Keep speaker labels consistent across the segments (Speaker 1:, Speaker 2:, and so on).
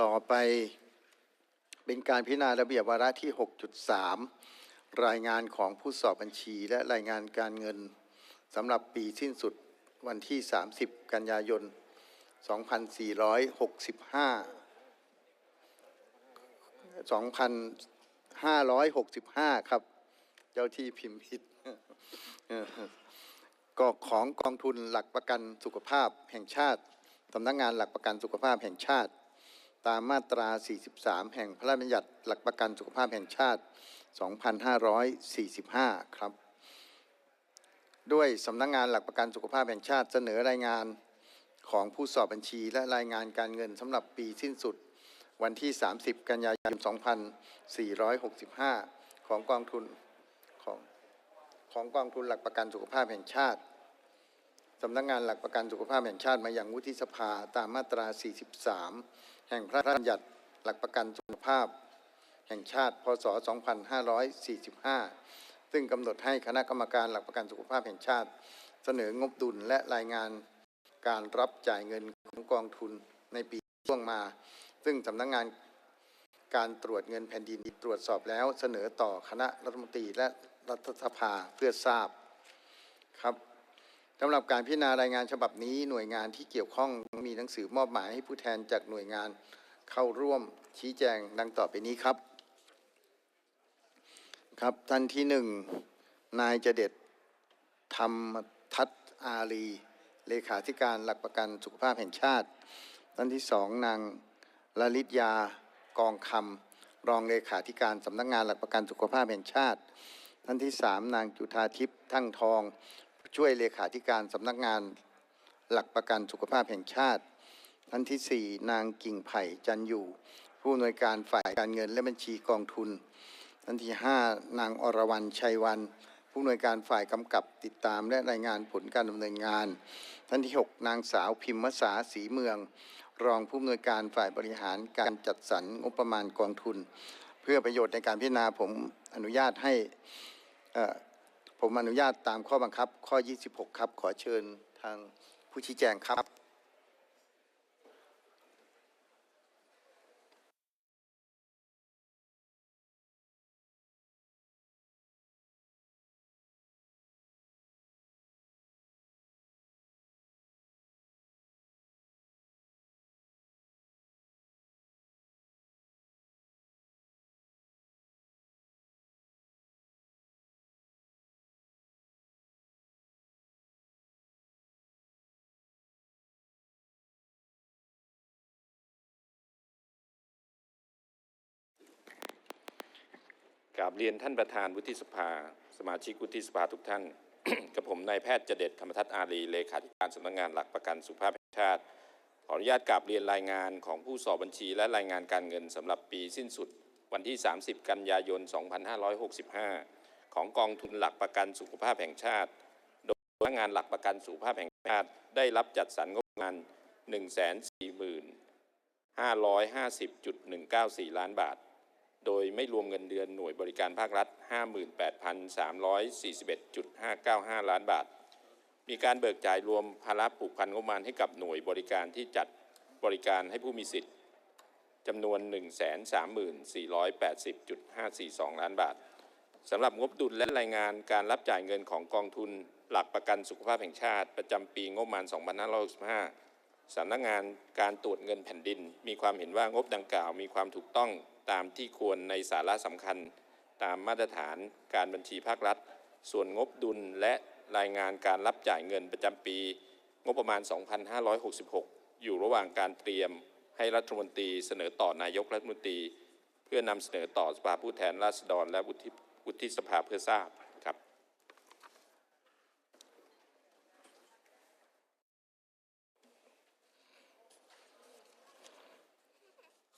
Speaker 1: ต่อไปเป็นการพิจารณาระเบียบวาระที่ 6.3 รายงานของผู้สอบบัญชี และรายงานการเงินสำหรับปีสิ้นสุดวันที่ 30 กันยายน 2465 2,565 ครับ เจ้าที่พิมพ์ผิดก็ของกองทุนหลักประกันสุขภาพแห่งชาติสำนักงานหลักประกันสุขภาพแห่งชาติ ตามมาตรา 43 แห่งพระราชบัญญัติหลักประกันสุขภาพแห่งชาติ 2545 ครับ ด้วยสำนักงานหลักประกันสุขภาพแห่งชาติเสนอรายงานของผู้สอบบัญชีและรายงานการเงินสำหรับปีสิ้นสุดวันที่ 30 กันยายน 2465 ของกองทุนของของกองทุนหลักประกันสุขภาพแห่งชาติสำนักงานหลักประกันสุขภาพแห่งชาติมาอย่างวุฒิสภาตามมาตรา 43 แห่งพระราชบัญญัติหลักประกันสุขภาพ แห่งชาติ พศ 2545 ซึ่งกำหนดให้คณะกรรมการหลักประกันสุขภาพแห่งชาติ เสนองบดุลและรายงานการรับจ่ายเงินของกองทุนในปีช่วงมา ซึ่งสำนักงานการตรวจเงินแผ่นดินตรวจสอบแล้วเสนอต่อคณะรัฐมนตรีและรัฐสภาเพื่อทราบครับ สำหรับการพิจารณารายงานฉบับนี้หน่วยงานที่เกี่ยวข้องมีหนังสือมอบหมายให้ผู้แทนจากหน่วยงานเข้าร่วมชี้แจงดังต่อไปนี้ครับ ครับท่านที่หนึ่งนายเจเด็ดธรรมทัศอารีเลขาธิการหลักประกันสุขภาพแห่งชาติ ท่านที่สองนางลลิตยากองคำรองเลขาธิการสำนักงานหลักประกันสุขภาพแห่งชาติ ท่านที่สามนางจุธาทิพย์ทั้งทอง ช่วยเลขาธิการสำนักงานหลักประกันสุขภาพแห่งชาติ ท่านที่สี่นางกิ่งไผ่จันอยู่ ผู้อำนวยการฝ่ายการเงินและบัญชีกองทุน ท่านที่ห้านางอรวรรณชัยวัน ผู้อำนวยการฝ่ายกำกับติดตามและรายงานผลการดำเนินงาน ท่านที่หกนางสาวพิมพ์มษาศรีเมือง รองผู้อำนวยการฝ่ายบริหารการจัดสรรงบประมาณกองทุน เพื่อประโยชน์ในการพิจารณาผมอนุญาตให้อ่อ ผมอนุญาตตามข้อบังคับ ข้อ 26 ครับ ขอเชิญทางผู้ชี้แจงครับ
Speaker 2: กราบเรียนท่านประธานวุฒิสภา สมาชิกวุฒิสภาทุกท่าน กับผมนายแพทย์เจเด็ดธรรมทัศน์อารีเลขาธิการสำนักงานหลักประกันสุขภาพแห่งชาติ ขออนุญาตกราบเรียนรายงานของผู้สอบบัญชี และรายงานการเงินสำหรับปีสิ้นสุด วันที่ 30 กันยายน 2565 ของกองทุนหลักประกันสุขภาพแห่งชาติ โดยสำนักงานหลักประกันสุขภาพแห่งชาติได้รับจัดสรรงบประมาณ140,550.194 ล้านบาท โดยไม่รวมเงินเดือนหน่วยบริการภาครัฐ 58,341.595 ล้านบาท มีการเบิกจ่ายรวมภาระผูกพันงบประมาณให้กับหน่วยบริการที่จัดบริการให้ผู้มีสิทธิ์จำนวน 134,480.542 ล้านบาทสำหรับงบดุลและรายงานการรับจ่ายเงินของกองทุนหลักประกันสุขภาพแห่งชาติ ประจำปีงบประมาณ 2565สำนักงานการตรวจเงินแผ่นดิน มีความเห็นว่างบดังกล่าวมีความถูกต้อง ตามที่ควรในสาระสำคัญ ตามมาตรฐานการบัญชีภาครัฐ ส่วนงบดุลและรายงานการรับจ่ายเงินประจำปี งบประมาณ 2566 อยู่ระหว่างการเตรียมให้รัฐมนตรีเสนอต่อนายกรัฐมนตรี เพื่อนำเสนอต่อสภาผู้แทนราษฎร และวุฒิวุฒิสภาเพื่อทราบครับ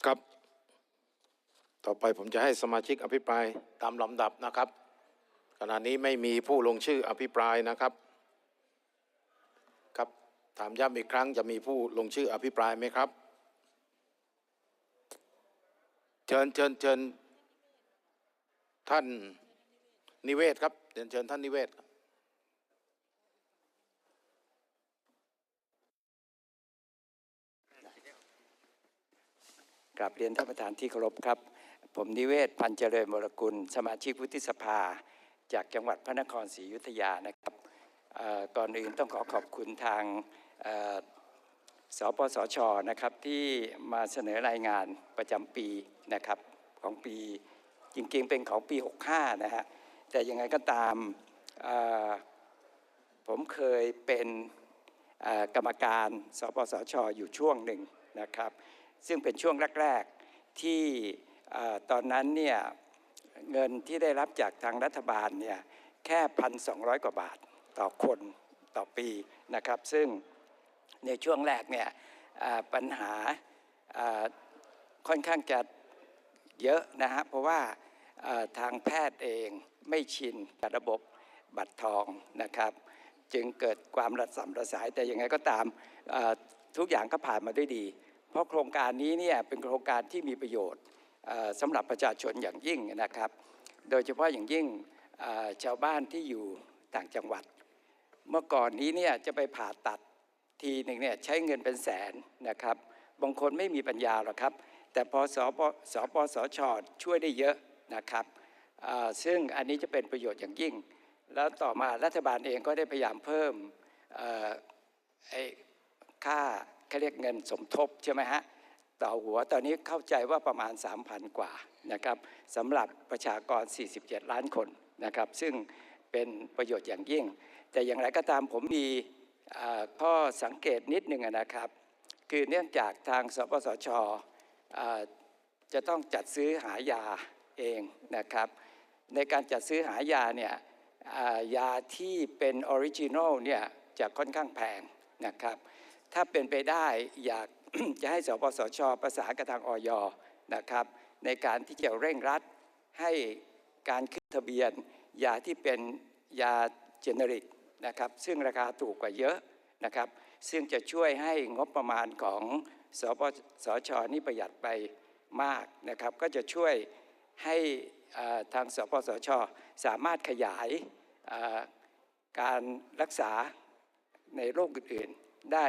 Speaker 3: ครับ ต่อไปผมจะให้สมาชิกอภิปรายตามลำดับนะครับ ขณะนี้ไม่มีผู้ลงชื่ออภิปรายนะครับครับถามย้ำอีกครั้งจะมีผู้ลงชื่ออภิปรายไหมครับ เชิญเชิญเชิญท่านนิเวศครับเรียนเชิญท่านนิเวศครับ
Speaker 4: กราบเรียนท่านประธานที่เคารพครับ ผมนิเวศพันเจริญวรกุล สมาชิกวุฒิสภา จากจังหวัดพระนครศรีอยุธยานะครับก่อนอื่นต้องขอขอบคุณทางสปสชนะครับที่มาเสนอรายงานประจำปีนะครับของปีจริงๆเป็นของปี 65 นะฮะแต่ยังไงก็ตามผมเคยเป็นกรรมการสปสชอยู่ช่วงหนึ่งนะครับ ซึ่งเป็นช่วงแรก ๆที่ ตอนนั้นเนี่ยเงินที่ได้รับจากทางรัฐบาลเนี่ยแค่1,200กว่าบาทต่อคนต่อปีนะครับ ซึ่งในช่วงแรกเนี่ยปัญหาค่อนข้างจะเยอะนะฮะเพราะว่าทางแพทย์เองไม่ชินกับระบบบัตรทองนะครับ จึงเกิดความระสำระสายแต่ยังไงก็ตามทุกอย่างก็ผ่านมาด้วยดี เพราะโครงการนี้เนี่ยเป็นโครงการที่มีประโยชน์ สำหรับประชาชนอย่างยิ่งนะครับ โดยเฉพาะอย่างยิ่งชาวบ้านที่อยู่ต่างจังหวัด เมื่อก่อนนี้เนี่ยจะไปผ่าตัดทีหนึ่งเนี่ยใช้เงินเป็นแสนนะครับ บางคนไม่มีปัญญาหรอกครับ แต่พอสปสปสชช่วยได้เยอะนะครับ ซึ่งอันนี้จะเป็นประโยชน์อย่างยิ่ง แล้วต่อมารัฐบาลเองก็ได้พยายามเพิ่มค่าเขาเรียกเงินสมทบใช่ไหมฮะ ต่อหัวตอนนี้เข้าใจว่าประมาณ 3,000 กว่านะครับสำหรับประชากร 47 ล้านคนนะครับ ซึ่งเป็นประโยชน์อย่างยิ่ง แต่อย่างไรก็ตามผมมีข้อสังเกตนิดหนึ่งนะครับ คือเนื่องจากทางสปสชจะต้องจัดซื้อหายาเองนะครับ ในการจัดซื้อหายาเนี่ยยาที่เป็นออริจินอลเนี่ยจะค่อนข้างแพงนะครับ ถ้าเป็นไปได้อยาก จะให้สปสชประสานกับทางออยนะครับ ในการที่จะเร่งรัดให้การขึ้นทะเบียน ยาที่เป็นยาเจเนริกนะครับซึ่งราคาถูกกว่าเยอะนะครับ ซึ่งจะช่วยให้งบประมาณของสปสชนี่ประหยัดไปมากนะครับ ก็จะช่วยให้ทางสปสชสามารถขยายการรักษาในโรคอื่นๆได้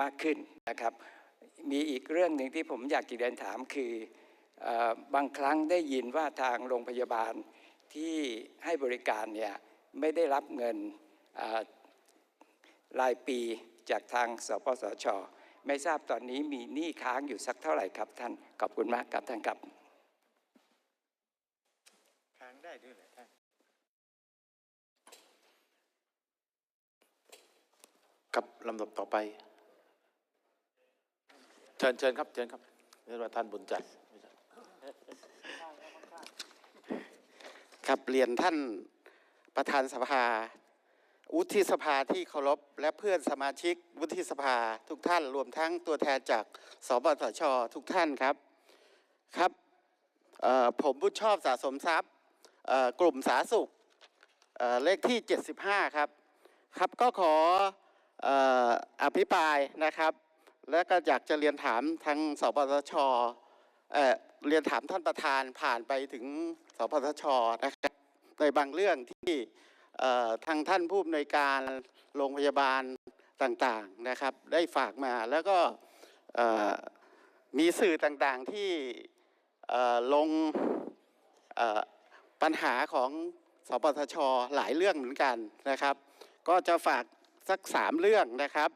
Speaker 4: มากขึ้นนะครับ มีอีกเรื่องหนึ่งที่ผมอยากจะเรียนถามคืออบางครั้งได้ยินว่าทางโรงพยาบาลที่ให้บริการเนี่ยไม่ได้รับเงินรายปีจากทางสปสช ไม่ทราบตอนนี้มีหนี้ค้างอยู่สักเท่าไหร่ครับท่าน ขอบคุณมากครับท่านครับ
Speaker 5: ค้างได้ด้วยเหรอท่าน
Speaker 3: ครับ ลำดับต่อไป เชิญเชิญครับ เชิญครับเรียกว่าท่านบุญจันทร์
Speaker 5: ครับเรียนท่านประธานสภา วุฒิสภาที่เคารพและเพื่อนสมาชิกวุฒิสภาทุกท่านรวมทั้งตัวแทนจากสปสชทุกท่านครับครับผมบุญชอบสะสมทรัพย์กลุ่มสาสุขเเลขที่ 75 ครับ ครับก็ขอ อภิปรายนะครับ และก็อยากจะเรียนถามทางสปสชเเรียนถามท่านประธานผ่านไปถึงสปสชนะครับในบางเรื่องที่ทางท่านผู้อำนวยการโรงพยาบาลต่างๆนะครับ ได้ฝากมาแล้วก็มีสื่อต่างๆที่ลงปัญหาของสปสชหลายเรื่องเหมือนกันนะครับ ก็จะฝาก สักสามเรื่องนะครับ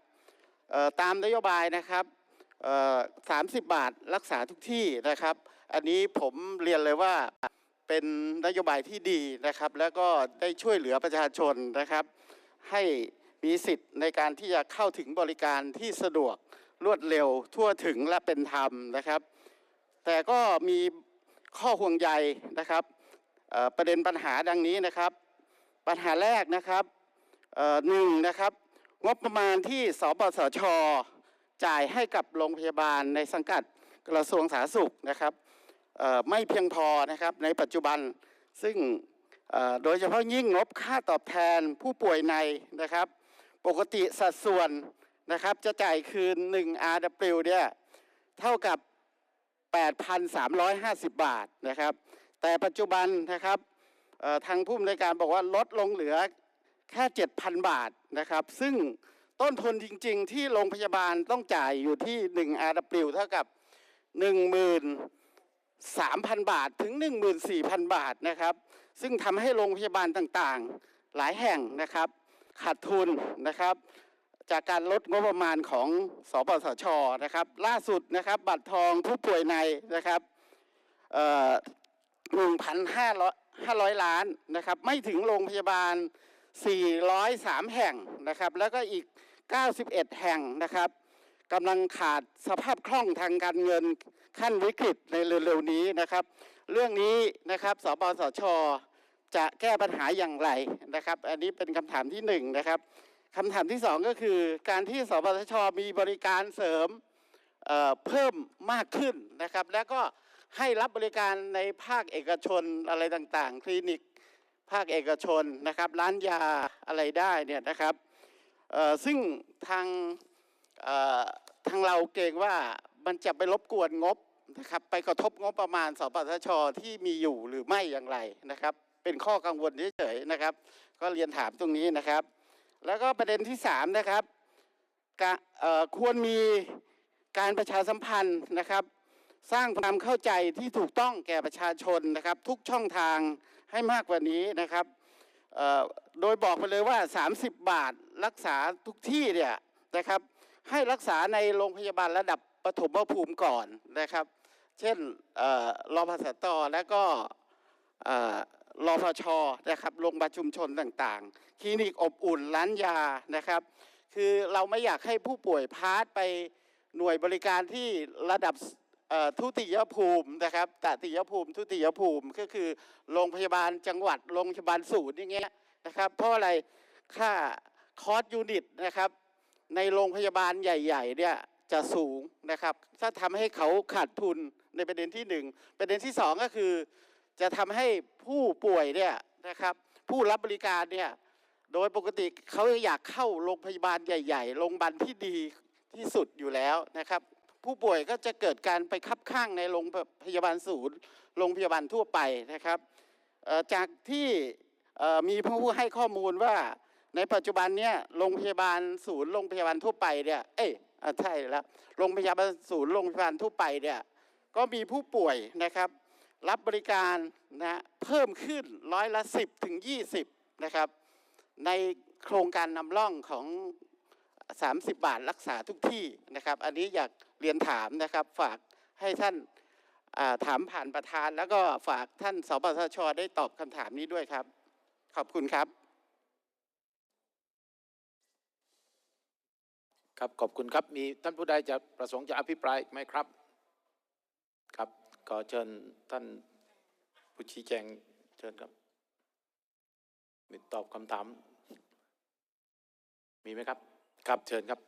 Speaker 5: ตามนโยบายนะครับสามสิบบาทรักษาทุกที่นะครับ อันนี้ผมเรียนเลยว่าเป็นนโยบายที่ดีนะครับ แล้วก็ได้ช่วยเหลือประชาชนนะครับ ให้มีสิทธิ์ในการที่จะเข้าถึงบริการที่สะดวกรวดเร็วทั่วถึงและเป็นธรรมนะครับ แต่ก็มีข้อห่วงใยนะครับประเด็นปัญหาดังนี้นะครับ ปัญหาแรกนะครับ หนึ่งนะครับ งบประมาณที่สปสช จ่ายให้กับโรงพยาบาลในสังกัดกระทรวงสาธารณสุขนะครับไม่เพียงพอนะครับในปัจจุบันซึ่งโดยเฉพาะยิ่งงบค่าตอบแทนผู้ป่วยในนะครับ ปกติสัดส่วนนะครับจะจ่ายคืน 1 RW เนี่ยเท่ากับ 8,350 บาทนะครับ แต่ปัจจุบันนะครับทางผู้อำนวยการบอกว่าลดลงเหลือ แค่ 7,000 บาทนะครับ ซึ่งต้นทุนจริง ๆ ที่โรงพยาบาลต้องจ่ายอยู่ที่ 1 RW เท่ากับ 13,000 บาทถึง 14,000 บาทนะครับ ซึ่งทำให้โรงพยาบาลต่างๆ หลายแห่งนะครับขาดทุนนะครับ จากการลดงบประมาณของสปสชนะครับ ล่าสุดนะครับบัตรทองผู้ป่วยในนะครับหนึ่งพันห้าร้อยห้าร้อยล้านนะครับ ไม่ถึงโรงพยาบาล 403 แห่งนะครับ แล้วก็อีก 91 แห่งนะครับกำลังขาดสภาพคล่องทางการเงินขั้นวิกฤตในเร็วๆนี้นะครับ เรื่องนี้นะครับสปสช จะแก้ปัญหาอย่างไรนะครับ อันนี้เป็นคำถามที่หนึ่งนะครับคำถามที่สองก็คือการที่สปสช มีบริการเสริมเเพิ่มมากขึ้นนะครับ แล้วก็ให้รับบริการในภาคเอกชนอะไรต่างๆ คลินิก ภาคเอกชนนะครับ ร้านยาอะไรได้เนี่ยนะครับซึ่งทางทางเราเกรงว่ามันจะไปรบกวนงบนะครับ ไปกระทบงบประมาณสปสชที่มีอยู่หรือไม่อย่างไรนะครับ เป็นข้อกังวลเฉยๆนะครับ ก็เรียนถามตรงนี้นะครับ แล้วก็ประเด็นที่สามนะครับควรมีการประชาสัมพันธ์นะครับ สร้างความเข้าใจที่ถูกต้องแก่ประชาชนนะครับ ทุกช่องทางให้มากกว่านี้นะครับโดยบอกไปเลยว่า 30 บาทรักษาทุกที่เนี่ยนะครับ ให้รักษาในโรงพยาบาลระดับปฐมภูมิก่อนนะครับ เช่นอรอพสตและก็เอ่อรอพชนะครับโรงพยาบาลชุมชนต่างๆ คลินิกอบอุ่นร้านยานะครับ คือเราไม่อยากให้ผู้ป่วยพาสไปหน่วยบริการที่ระดับ ทุติยภูมินะครับตติยภูมิ ทุติยภูมิก็คือโรงพยาบาลจังหวัดโรงพยาบาลศูนย์อย่างเงี้ยนะครับ เพราะอะไรค่าคอร์สยูนิตนะครับ ในโรงพยาบาลใหญ่ๆเนี่ยจะสูงนะครับ ถ้าทำให้เขาขาดทุนในประเด็นที่หนึ่งประเด็นที่สองก็คือ จะทำให้ผู้ป่วยเนี่ยนะครับ ผู้รับบริการเนี่ยโดยปกติเขาอยากเข้าโรงพยาบาลใหญ่ ๆ โรงพยาบาลที่ดีที่สุดอยู่แล้วนะครับ ผู้ป่วยก็จะเกิดการไปคับข้างในโรงพยาบาลศูนย์โรงพยาบาลทั่วไปนะครับจากที่มีผู้ให้ข้อมูลว่าในปัจจุบันเนี่ยโรงพยาบาลศูนย์โรงพยาบาลทั่วไปเนี่ยเอ้ยใช่แล้วโรงพยาบาลศูนย์โรงพยาบาลทั่วไปเนี่ยก็มีผู้ป่วยนะครับ รับบริการนะเพิ่มขึ้นร้อยละ 10ถึง20นะครับในโครงการนำร่องของ 30 บาทรักษาทุกที่นะครับ อันนี้อยาก เรียนถามนะครับ ฝากให้ท่านาถามผ่านประธาน แล้วก็ฝากท่านสปสชได้ตอบคำถามนี้ด้วยครับ ขอบคุณครับ
Speaker 3: ครับขอบคุณครับมีท่านผู้ใดจะประสงค์จะอภิปรายไหมครับครับขอเชิญท่านผู้ชี้แจงเชิญครับมีตอบคำถาม มีไหมครับ ครับเชิญครับ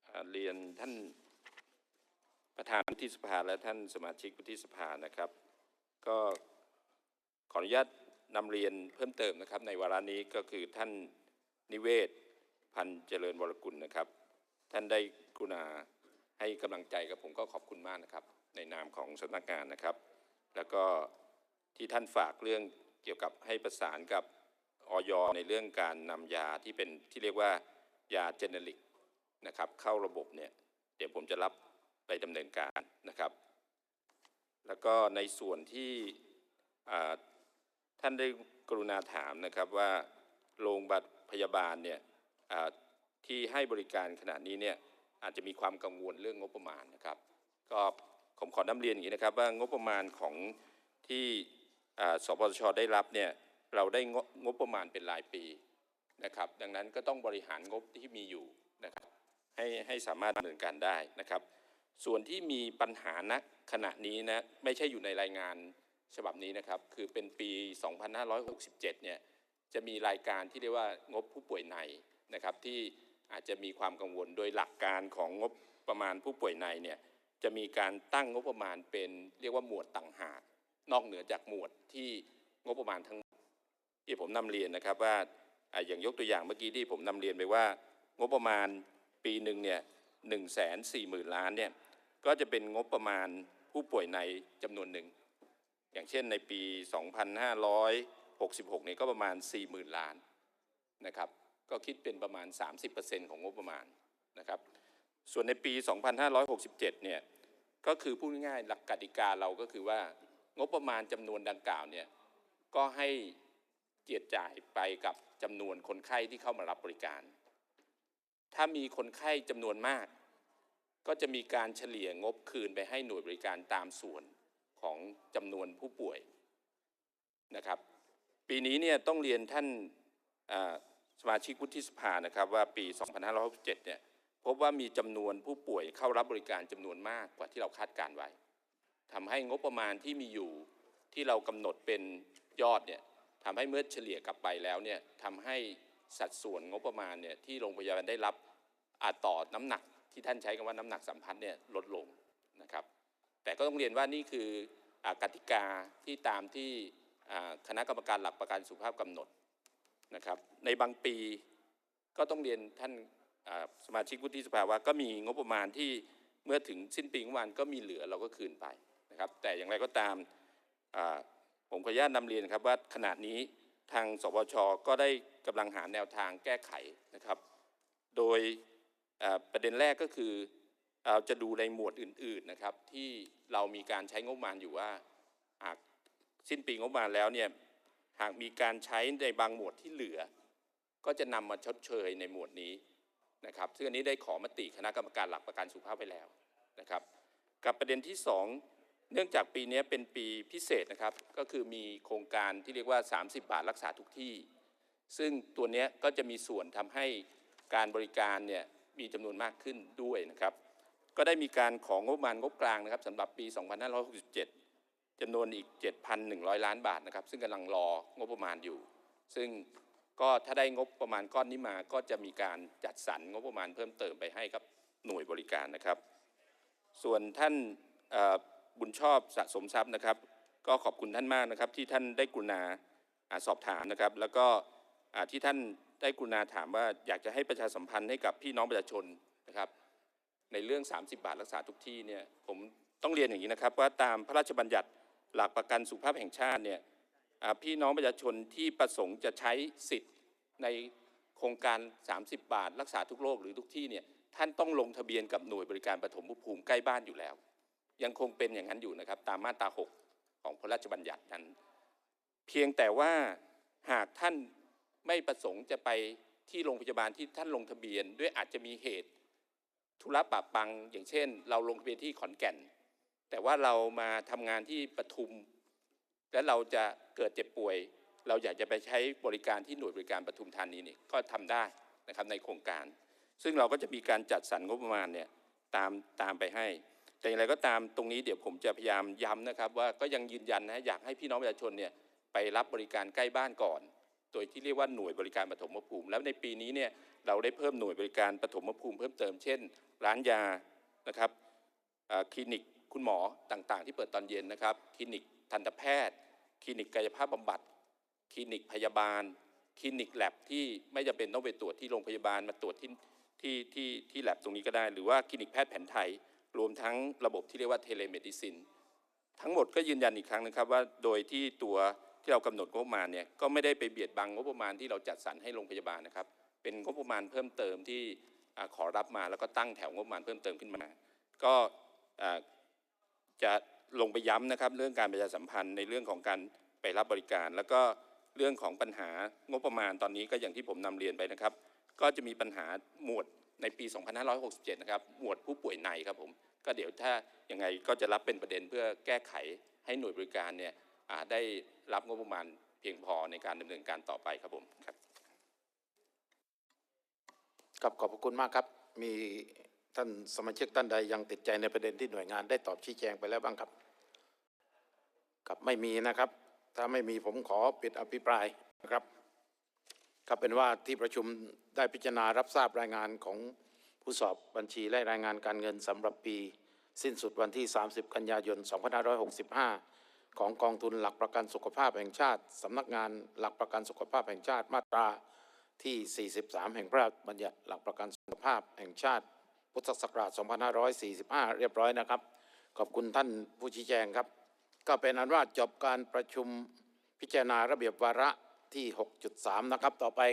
Speaker 2: อ่า เรียนท่านประธานวุฒิสภาและท่านสมาชิกวุฒิสภานะครับ ก็ขออนุญาตนำเรียนเพิ่มเติมนะครับ ในวาระนี้ก็คือท่านนิเวศพันเจริญวรกุลนะครับ ท่านได้กรุณาให้กำลังใจกับผมก็ขอบคุณมากนะครับ ในนามของสำนักงานนะครับ แล้วก็ที่ท่านฝากเรื่องเกี่ยวกับให้ประสานกับออยในเรื่องการนำยาที่เป็นที่เรียกว่ายาเจเนริก นะครับ เข้าระบบเนี่ยเดี๋ยวผมจะรับไปดำเนินการนะครับ แล้วก็ในส่วนที่ท่านได้กรุณาถามนะครับว่าโรงบัตรพยาบาลเนี่ยที่ให้บริการขณะนี้เนี่ยอาจจะมีความกังวลเรื่องงบประมาณนะครับ ก็ผมขอนำเรียนอย่างนี้นะครับว่างบประมาณของที่สปสชได้รับเนี่ยเราได้งบงบประมาณเป็นรายปีนะครับ ดังนั้นก็ต้องบริหารงบที่มีอยู่นะครับ ให้ให้สามารถดำเนินการได้นะครับ ส่วนที่มีปัญหาณขณะนี้นะไม่ใช่อยู่ในรายงานฉบับนี้นะครับ คือเป็นปี 2567 เนี่ยจะมีรายการที่เรียกว่างบผู้ป่วยในนะครับ ที่อาจจะมีความกังวลโดยหลักการของงบประมาณผู้ป่วยในเนี่ยจะมีการตั้งงบประมาณเป็นเรียกว่าหมวดต่างหาก นอกเหนือจากหมวดที่งบประมาณทั้งที่ผมนำเรียนนะครับว่าอะอย่างยกตัวอย่างเมื่อกี้ที่ผมนำเรียนไปว่างบประมาณ ปีหนึ่งเนี่ยหนึ่งแสนสี่หมื่นล้านเนี่ยก็จะเป็นงบประมาณผู้ป่วยในจำนวนหนึ่ง อย่างเช่นในปี 2566เนี่ยก็ประมาณ 40,000 ล้านนะครับ ก็คิดเป็นประมาณ 30%ของงบประมาณนะครับ ส่วนในปี 2567เนี่ยก็คือพูดง่ายๆหลักกติกาเราก็คือว่างบประมาณจำนวนดังกล่าวเนี่ยก็ให้เจียดจ่ายไปกับจำนวนคนไข้ที่เข้ามารับบริการ ถ้ามีคนไข้จำนวนมาก ก็จะมีการเฉลี่ยงบคืนไปให้หน่วยบริการตามส่วนของจำนวนผู้ป่วยนะครับ ปีนี้เนี่ยต้องเรียนท่านสมาชิกวุฒิสภานะครับว่าปี 2567เนี่ยพบว่ามีจำนวนผู้ป่วยเข้ารับบริการจำนวนมากกว่าที่เราคาดการไว้ทำให้งบประมาณที่มีอยู่ที่เรากำหนดเป็นยอดเนี่ยทำให้เมื่อเฉลี่ยกลับไปแล้วเนี่ยทำให้ สัดส่วนงบประมาณเนี่ยที่โรงพยาบาลได้รับอาจต่อน้ำหนักที่ท่านใช้คำว่าน้ำหนักสัมพัทธ์เนี่ยลดลงนะครับ แต่ก็ต้องเรียนว่านี่คืออกติกาที่ตามที่คณะกรรมการหลักประกันสุขภาพกำหนดนะครับ ในบางปีก็ต้องเรียนท่านสมาชิกวุฒิสภาว่าก็มีงบประมาณที่เมื่อถึงสิ้นปีงบประมาณก็มีเหลือเราก็คืนไปนะครับ แต่อย่างไรก็ตามผมขออนุญาตนำเรียนครับว่าขณะนี้ ทางสปชก็ได้กำลังหาแนวทางแก้ไขนะครับ โดยประเด็นแรกก็คือเราจะดูในหมวดอื่นๆนะครับ ที่เรามีการใช้งบประมาณอยู่ว่าหากสิ้นปีงบประมาณแล้วเนี่ยหากมีการใช้ในบางหมวดที่เหลือ ก็จะนำมาชดเชยในหมวดนี้นะครับ ซึ่งอันนี้ได้ขอมติคณะกรรมการหลักประกันสุขภาพไปแล้วนะครับ กับประเด็นที่สอง เนื่องจากปีนี้เป็นปีพิเศษนะครับ ก็คือมีโครงการที่เรียกว่า 30 บาทรักษาทุกที่ ซึ่งตัวนี้ก็จะมีส่วนทำให้การบริการเนี่ยมีจำนวนมากขึ้นด้วยนะครับ ก็ได้มีการของงบประมาณงบกลางนะครับสำหรับปี 2567จำนวนอีก 7,100 ล้านบาทนะครับ ซึ่งกำลังรองบประมาณอยู่ ซึ่งก็ถ้าได้งบประมาณก้อนนี้มาก็จะมีการจัดสรรงบประมาณเพิ่มเติมไปให้กับหน่วยบริการนะครับ ส่วนท่านเอ่อ บุญชอบสะสมทรัพย์นะครับ ก็ขอบคุณท่านมากนะครับ ที่ท่านได้กรุณาอสอบถามนะครับ แล้วก็ที่ท่านได้กรุณาถามว่าอยากจะให้ประชาสัมพันธ์ให้กับพี่น้องประชาชนนะครับ ในเรื่อง 30 บาทรักษาทุกที่เนี่ยผมต้องเรียนอย่างนี้นะครับ ว่าตามพระราชบัญญัติหลักประกันสุขภาพแห่งชาติเนี่ยพี่น้องประชาชนที่ประสงค์จะใช้สิทธิ์ในโครงการ 30 บาท รักษาทุกโรคหรือทุกที่เนี่ยท่านต้องลงทะเบียนกับหน่วยบริการปฐมภูมิใกล้บ้านอยู่แล้ว ยังคงเป็นอย่างนั้นอยู่นะครับ ตามมาตรา 6 ของพระราชบัญญัตินั้น เพียงแต่ว่าหากท่านไม่ประสงค์จะไปที่โรงพยาบาลที่ท่านลงทะเบียน ด้วยอาจจะมีเหตุธุระปะปัง อย่างเช่น เราลงทะเบียนที่ขอนแก่น แต่ว่าเรามาทำงานที่ปทุม และเราจะเกิดเจ็บป่วย เราอยากจะไปใช้บริการที่หน่วยบริการปทุมธานีนี่ก็ทำได้นะครับในโครงการ ซึ่งเราก็จะมีการจัดสรรงบประมาณเนี่ยตามตามไปให้ แต่อย่างไรก็ตามตรงนี้เดี๋ยวผมจะพยายามย้ำนะครับ ว่าก็ยังยืนยันนะอยากให้พี่น้องประชาชนเนี่ยไปรับบริการใกล้บ้านก่อน โดยที่เรียกว่าหน่วยบริการปฐมภูมิ แล้วในปีนี้เนี่ยเราได้เพิ่มหน่วยบริการปฐมภูมิ เพิ่มเติมเช่น ร้านยานะครับคลินิกคุณหมอต่างๆ ที่เปิดตอนเย็นนะครับคลินิกทันตแพทย์ คลินิกกายภาพบำบัด คลินิกพยาบาล คลินิกแลบที่ไม่จำเป็นต้องไปตรวจที่โรงพยาบาลมาตรวจที่ที่ที่ที่แลบตรงนี้ก็ได้ หรือว่าคลินิกแพทย์แผนไทย รวมทั้งระบบที่เรียกว่าเทเลเมดิซินทั้งหมดก็ยืนยันอีกครั้งนะครับว่าโดยที่ตัวที่เรากำหนดงบประมาณเนี่ยก็ไม่ได้ไปเบียดบังงบประมาณที่เราจัดสรรให้โรงพยาบาลนะครับ เป็นงบประมาณเพิ่มเติมที่ขอรับมาแล้วก็ตั้งแถวงบประมาณเพิ่มเติมขึ้นมา ก็จะลงไปย้ำนะครับเรื่องการประชาสัมพันธ์ในเรื่องของการไปรับบริการ แล้วก็เรื่องของปัญหางบประมาณตอนนี้ก็อย่างที่ผมนำเรียนไปนะครับ ก็จะมีปัญหาหมวด ในปี 2567 นะครับ หมวดผู้ป่วยในครับผม ก็เดี๋ยวถ้ายังไงก็จะรับเป็นประเด็นเพื่อแก้ไขให้หน่วยบริการเนี่ยได้รับงบประมาณเพียงพอในการดำเนินการต่อไปครับผมครับ
Speaker 3: ครับขอบพระคุณมากครับ มีท่านสมาชิกท่านใดยังติดใจในประเด็นที่หน่วยงานได้ตอบชี้แจงไปแล้วบ้างครับครับไม่มีนะครับ ถ้าไม่มีผมขอปิดอภิปรายนะครับ ครับเป็นว่าที่ประชุมได้พิจารณารับทราบรายงานของผู้สอบบัญชีและรายงานการเงินสำหรับปี สิ้นสุดวันที่ 30 กันยายน 2565 ของกองทุนหลักประกันสุขภาพแห่งชาติสำนักงานหลักประกันสุขภาพแห่งชาติมาตราที่ 43 แห่งพระราชบัญญัติหลักประกันสุขภาพแห่งชาติ พุทธศักราช 2545 เรียบร้อยนะครับ ขอบคุณท่านผู้ชี้แจงครับ ก็เป็นอันว่าจบการประชุมพิจารณาระเบียบวาระ ที่ 6.3 นะครับ ต่อไป